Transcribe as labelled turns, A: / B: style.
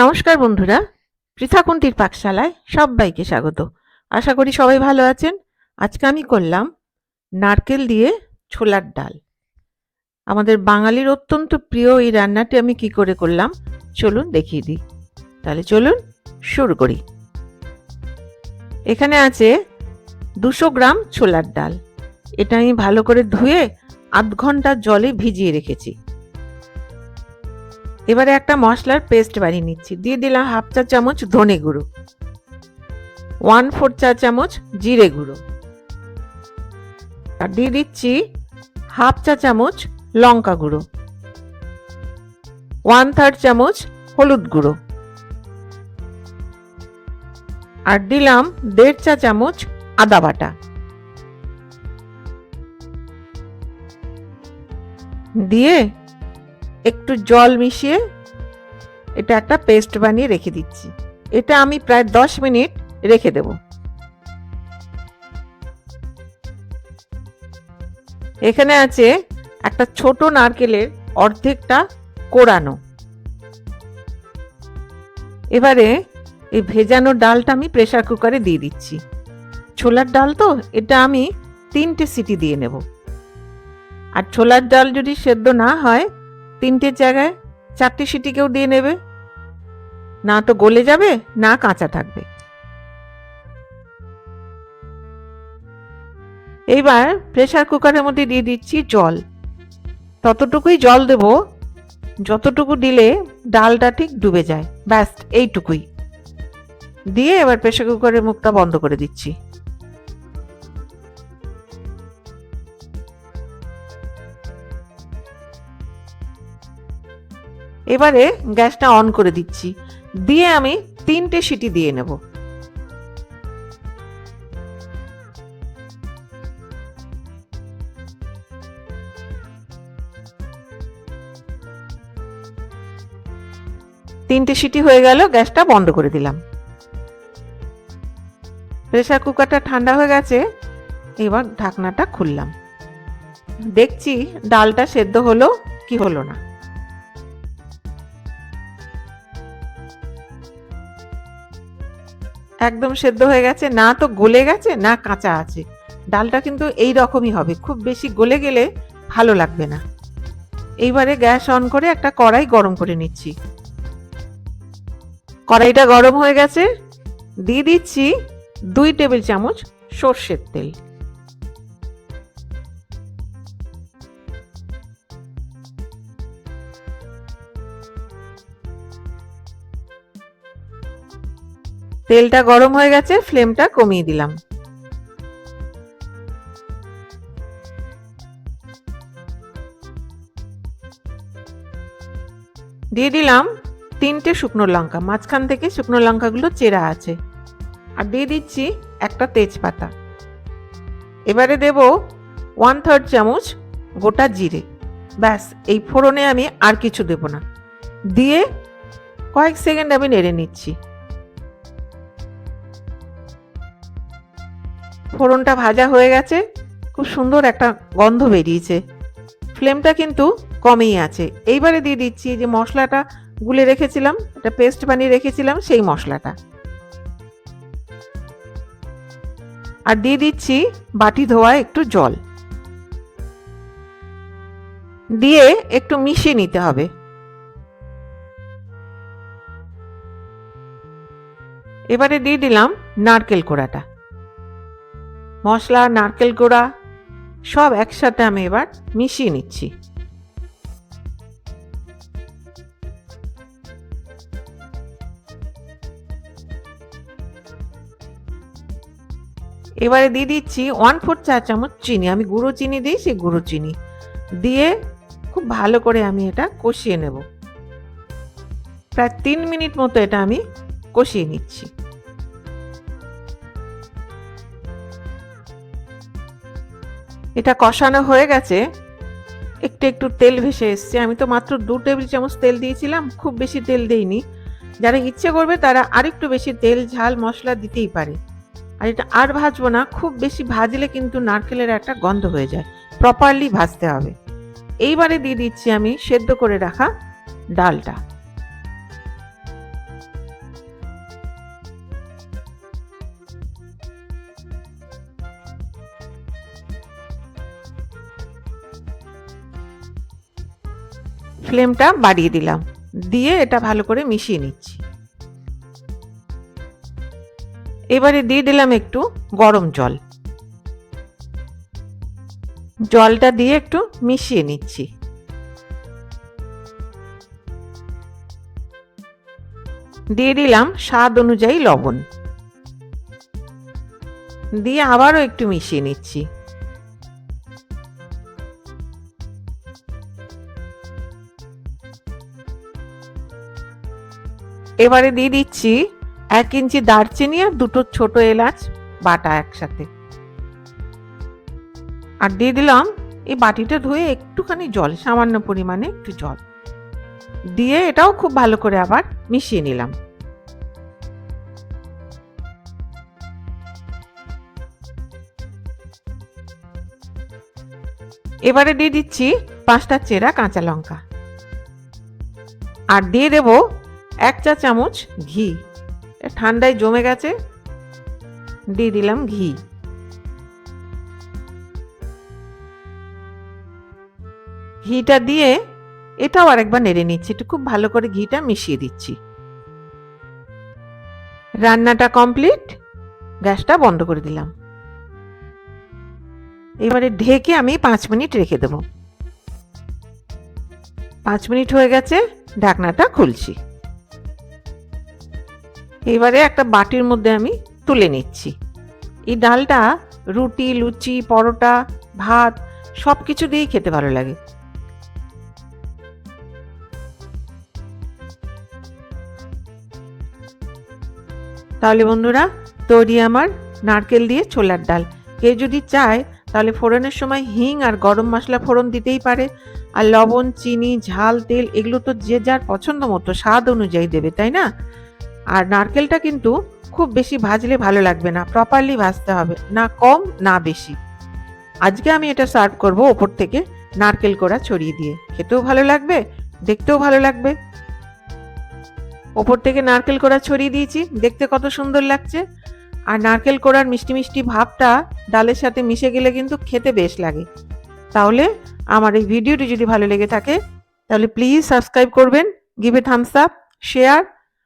A: নমস্কার বন্ধুরা, পৃথাকুন্তির পাকশালায় সবাইকে স্বাগত। আশা করি সবাই ভালো আছেন। আজকে আমি করলাম নারকেল দিয়ে ছোলার ডাল। আমাদের বাঙালির অত্যন্ত প্রিয় এই রান্নাটি আমি কি করে করলাম, চলুন দেখিয়ে দিই। তাহলে চলুন শুরু করি। এখানে আছে দুশো গ্রাম ছোলার ডাল। এটা আমি ভালো করে ধুয়ে আধ ঘণ্টা জলে ভিজিয়ে রেখেছি। এবারে একটা মশলার পেস্ট বানিয়ে নিচ্ছি। দিয়ে দিলাম হাফ চা চামচ ধনে গুঁড়ো। ওয়ান ফোর চা চামচ জিরে গুঁড়ো। আর দিয়ে দিচ্ছি হাফ চা চামচ লঙ্কা গুঁড়ো। ওয়ান থার্ড চামচ হলুদ গুঁড়ো। আর দিলাম দেড় চা চামচ আদা বাটা। দিয়ে একটু জল মিশিয়ে এটা একটা পেস্ট বানিয়ে রেখে দিচ্ছি। এটা আমি প্রায় দশ মিনিট রেখে দেব। এখানে আছে একটা ছোট নারকেলের অর্ধেকটা কোড়ানো এবারে এই ভেজানো ডালটা আমি প্রেসার কুকারে দিয়ে দিচ্ছি। ছোলার ডাল তো, এটা আমি তিনটে সিটি দিয়ে নেব। আর ছোলার ডাল যদি সেদ্ধ না হয় তিনটের জায়গায় চারটে সিটিকেও দিয়ে নেবে। না তো গলে যাবে, না কাঁচা থাকবে। এইবার প্রেশার কুকারের মধ্যে দিয়ে দিচ্ছি জল। ততটুকুই জল দেব, যতটুকু দিলে ডালটা ঠিক ডুবে যায়। ব্যাস, এইটুকুই। দিয়ে এবার প্রেসার কুকারের মুখটা বন্ধ করে দিচ্ছি। এবারে গ্যাসটা অন করে দিচ্ছি। দিয়ে আমি তিনটে সিটি দিয়ে নেব। তিনটে সিটি হয়ে গেল, গ্যাসটা বন্ধ করে দিলাম। প্রেসার কুকারটা ঠান্ডা হয়ে গেছে, এবার ঢাকনাটা খুললাম। দেখছি ডালটা সেদ্ধ হলো কি হলো না। একদম সেদ্ধ হয়ে গেছে, না তো গলে গেছে, না কাঁচা আছে। ডালটা কিন্তু এই রকমই হবে, খুব বেশি গলে গেলে ভালো লাগবে না। এইবারে গ্যাস অন করে একটা কড়াই গরম করে নিচ্ছি। কড়াইটা গরম হয়ে গেছে, দিয়ে দিচ্ছি দুই টেবিল চামচ সর্ষের তেল। তেলটা গরম হয়ে গেছে, ফ্লেমটা কমিয়ে দিলাম। দিয়ে দিলাম তিনটে শুকনো লঙ্কা। মাঝখান থেকে শুকনো লঙ্কাগুলো চেরা আছে। আর দিয়ে দিচ্ছি একটা তেজপাতা। এবারে দেব ওয়ান থার্ড চামচ গোটা জিরে। ব্যাস, এই ফোড়নে আমি আর কিছু দেব না। দিয়ে কয়েক সেকেন্ড আমি নেড়ে নিচ্ছি। ফোড়নটা ভাজা হয়ে গেছে, খুব সুন্দর একটা গন্ধ বেরিয়েছে। ফ্লেমটা কিন্তু কমেই আছে। এইবারে দিয়ে দিচ্ছি যে মশলাটা, গুলে রেখেছিলাম এটা পেস্ট বানিয়ে রেখেছিলাম সেই মশলাটা। আর দিয়ে দিচ্ছি বাটি ধোয়া একটু জল। দিয়ে একটু মিশিয়ে নিতে হবে। এবারে দিয়ে দিলাম নারকেল কোড়াটা। মশলা, নারকেল গোড়া, সব একসাথে আমি এবার মিশিয়ে নিচ্ছি। এবারে দিয়ে দিচ্ছি ওয়ান ফোর চা চামচ চিনি। আমি গুঁড়ো চিনি দিই, সেই গুঁড়ো চিনি দিয়ে খুব ভালো করে আমি এটা কষিয়ে নেব। প্রায় তিন মিনিট মতো এটা আমি কষিয়ে নিচ্ছি। এটা কষানো হয়ে গেছে। একটু একটু তেল ভেসে এসছে। আমি তো মাত্র দু টেবিল চামচ তেল দিয়েছিলাম, খুব বেশি তেল দেইনি। যারা ইচ্ছে করবে তারা আরেকটু বেশি তেল, ঝাল, মশলা দিতেই পারে। আর এটা আর ভাজবো না, খুব বেশি ভাজলে কিন্তু নারকেলের একটা গন্ধ হয়ে যায়। প্রপারলি ভাজতে হবে। এইবারে দিয়ে দিচ্ছি আমি সেদ্ধ করে রাখা ডালটা। ফ্লেমটা বাড়িয়ে দিলাম। দিয়ে এটা ভালো করে মিশিয়ে নিচ্ছি। এবারে দিয়ে দিলাম একটু গরম জল। জলটা দিয়ে একটু মিশিয়ে নিচ্ছি। দিয়ে দিলাম স্বাদ অনুযায়ী লবণ। দিয়ে আবারও একটু মিশিয়ে নিচ্ছি। এবারে দিয়ে দিচ্ছি এক ইঞ্চি দারচিনি আর দুটো ছোট এলাচ বাটা একসাথে। আর দিয়ে দিলাম এই বাটিটা ধুয়ে একটুখানি জল, সামান্য পরিমাণে একটু জল। দিয়ে এটাও খুব ভালো করে আবার মিশিয়ে নিলাম। এবারে দিয়ে দিচ্ছি পাঁচটা চেরা কাঁচা লঙ্কা। আর দিয়ে দেব এক চা চামচ ঘি। ঠান্ডায় জমে গেছে। দিয়ে দিলাম ঘি। ঘিটা দিয়ে এটাও আরেকবার নেড়ে নিচ্ছি। একটু খুব ভালো করে ঘিটা মিশিয়ে দিচ্ছি। রান্নাটা কমপ্লিট। গ্যাসটা বন্ধ করে দিলাম। এবারে ঢেকে আমি পাঁচ মিনিট রেখে দেব। পাঁচ মিনিট হয়ে গেছে, ঢাকনাটা খুলছি। এবারে একটা বাটির মধ্যে আমি তুলে নিচ্ছি। এই ডালটা রুটি, লুচি, পরোটা, ভাত সব কিছু দিয়েই খেতে ভালো লাগে। তাহলে বন্ধুরা, তৈরি আমার নারকেল দিয়ে ছোলার ডাল। কেউ যদি চায়, তাহলে ফোড়নের সময় হিং আর গরম মশলা ফোড়ন দিতেই পারে। আর লবণ, চিনি, ঝাল, তেল, এগুলো তো যে যার পছন্দ মতো, স্বাদ অনুযায়ী দেবে, তাই না? আর নারকেলটা কিন্তু খুব বেশি ভাজলে ভালো লাগবে না প্রপারলি ভাজতে হবে, না কম, না বেশি। আজকে আমি এটা সার্ভ করব ওপর থেকে নারকেল কোড়া ছড়িয়ে দিয়ে। খেতেও ভালো লাগবে, দেখতেও ভালো লাগবে। ওপর থেকে নারকেল কোড়া ছড়িয়ে দিয়েছি, দেখতে কত সুন্দর লাগছে। আর নারকেল কোড়ার মিষ্টি মিষ্টি ভাবটা ডালের সাথে মিশে গেলে কিন্তু খেতে বেশ লাগে। তাহলে আমার এই ভিডিওটি যদি ভালো লেগে থাকে, তাহলে প্লিজ সাবস্ক্রাইব করবেন give a thumbs up share